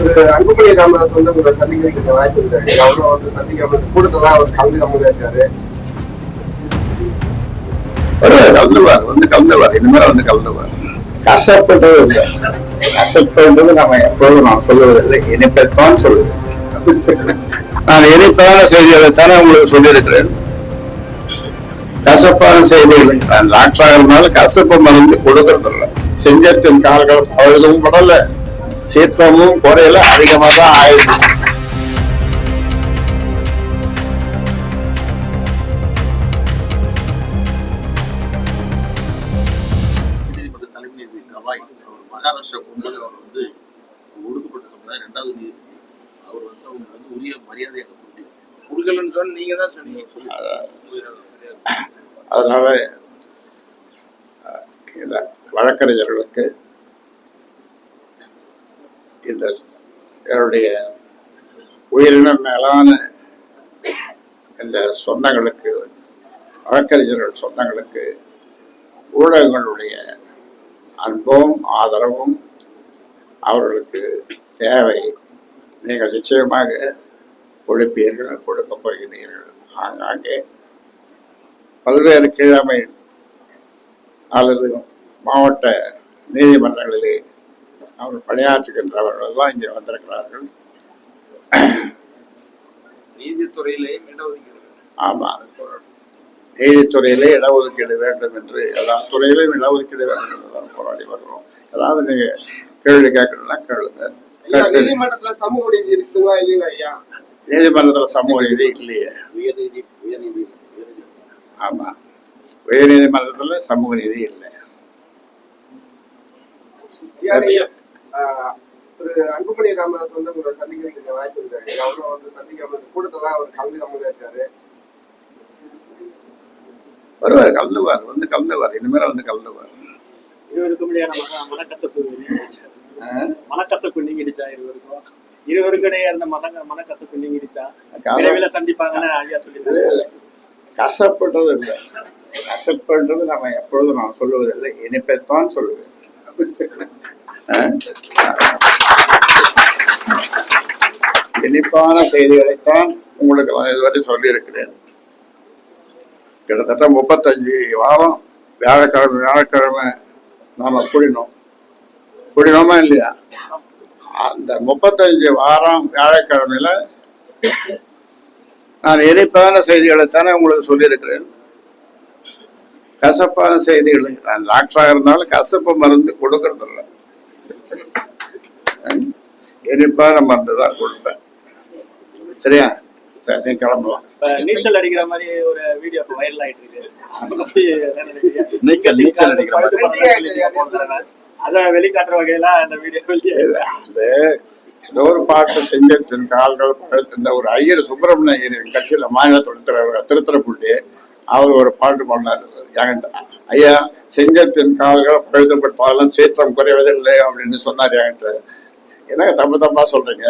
அன்புமணி ராமதாஸ் வந்து உங்களை சந்திக்கிறதுக்கு வாய்ப்பு இருக்காரு அவரும் வந்து சந்திக்காம கூட்டத்தான் அவர் கலந்துக்காம இருக்காரு. வருவார் கலந்துவார் வந்து கலந்துவார் இனிமேல் வந்து கலந்துவார் கஷ்டப்பட்டது இல்லை. கஷ்டப்பட்டது நம்ம எப்போதும் நான் சொல்லுவதில்லை. இனிப்பத்தான் சொல்லுவேன். நான் இனிப்பான செய்திகளைத்தானே உங்களுக்கு சொல்லியிருக்கிறேன். கசப்பான செய்திகளை நான் இருந்தாலும் கசப்பு மருந்து கொடுக்கறதில்ல. செஞ்சத்தின் கால்கள் பழுதும் படல. சீற்றமும் குறையில அதிகமா தான் ஆயிடுச்சு மகாராஷ்டிரா போகும்போது அவர் வந்து ஒடுக்கப்பட்ட சமுதாயம் ரெண்டாவது நீதிபதி. அவர் வந்து அவங்க வந்து உரிய மரியாதை கொடுக்கல கொடுக்கலன்னு சொன்ன நீங்க தான் சொன்னீங்க. சொல்லி அதனால வழக்கறிஞர்களுக்கு இந்த என்னுடைய உயிரினம் மேலான இந்த சொந்தங்களுக்கு வழக்கறிஞர்கள் சொந்தங்களுக்கு ஊடகங்களுடைய அன்பும் ஆதரவும் அவர்களுக்கு தேவை. நீங்கள் நிச்சயமாக கொடுப்பீர்கள் கொடுக்கப் போகிறீர்கள். ஆங்காங்கே பல்வேறு கிழமை அல்லது மாவட்ட நீதிமன்றங்களிலே அவர் பணியாற்றுகின்றவர்கள் தான் இங்கே வந்திருக்கிறார்கள். நீதித்துறையிலேயும் இடஒதுக்கீடு ஆமா. நீதித்துறையிலே இடஒதுக்கீடு வேண்டும் என்று எல்லா துறையிலும் இடஒதுக்கீடு வேண்டும் என்று தான் போராடி வருகிறோம். ஏதாவது நீங்க கேள்வி கேட்கணும்னா கேளுங்க. நீதிமன்றத்துல சமூக நீதி இருக்குங்களா இல்லைங்களா ஐயா? நீதிமன்றத்தில் சமூக நீதி இல்லையே. ஆமா. உயர் நீதிமன்றத்தில் சமூக நீதி இல்லை. திரு அன்புமணி ராமதாஸ் வந்து உங்களை சந்திக்கிறதுக்கு வாய்ப்பு இருக்காரு. அவரும் வந்து சந்திக்காம கூட்டத்தான் அவர் கலந்துக்காம இருக்காரு வருவார் கலந்துவார் வந்து கலந்துவார் இனிமேல் வந்து கலந்துவார் இருவருக்கும் மன மனக்கசப்பு மனக்கசப்பு நீங்கிடுச்சா இருவருக்கும். இருவருக்கும் இடையே இருந்த மத மனக்கசப்பு நீங்கிடுச்சா விரைவில் சந்திப்பாங்கன்னு ஐயா சொல்லியிருக்காரு. கஷ்டப்பட்டது இல்லை. கஷ்டப்பட்டது நம்ம எப்பொழுதும் நான் சொல்லுவதில்லை. இனிப்பைத்தான் சொல்லுவேன்? இனிப்பான செய்திகளைத்தான் உங்களுக்கு நான் இதுவரை சொல்லியிருக்கிறேன். கிட்டத்தட்ட முப்பத்தஞ்சு வாரம் வியாழக்கிழமை வியாழக்கிழமை நாம கூடினோம். கூடினோமா இல்லையா? அந்த முப்பத்தஞ்சு வாரம் வியாழக்கிழமையில நான் இனிப்பான செய்திகளைத்தானே உங்களுக்கு சொல்லியிருக்கிறேன். கசப்பான செய்திகளை நான் டாக்டராக இருந்தாலும் கசப்பு மருந்து கொடுக்கறதில்ல. இனிப்பான மருந்து தான் கொடுப்பேன். சரியா? சரி நீ கிளம்பலாம் நீச்சல் அடிக்கிற மாதிரி ஒரு வீடியோ இப்போ வைரல் ஆயிட்டு இருக்கு? நீச்சல் நீச்சல் அடிக்கிற மாதிரி. அதை வெளிக்காட்டுற வகையில அந்த வீடியோ அது ஏதோ ஒரு பாட்டு செஞ்சத்தின் கால்கள் பழுத்து இந்த ஒரு ஐயர் சுப்பிரமணிய ஐயர் எங்க கட்சியில மாநில தொழில் திருத்தரப்புள்ளி அவர் ஒரு பாட்டு பண்ணாரு என்கிட்ட ஐயா செங்கத்தின் கால்கள் பழுதுபட்டாலும் சீற்றம் குறைவதில்லை அப்படின்னு சொன்னார் என்கிட்ட. என்னங்க தப்பு தப்பா சொல்றீங்க?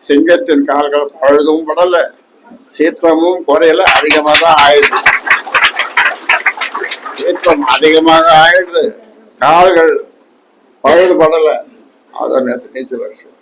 சிங்கத்தின் கால்கள் பழுதும் படல சீற்றமும் குறையல அதிகமா தான் ஆயிடுது. சீற்றம் அதிகமாக ஆயிடுது. கால்கள் பழுது படல. அதான் நேற்று நீச்சல் வருஷம்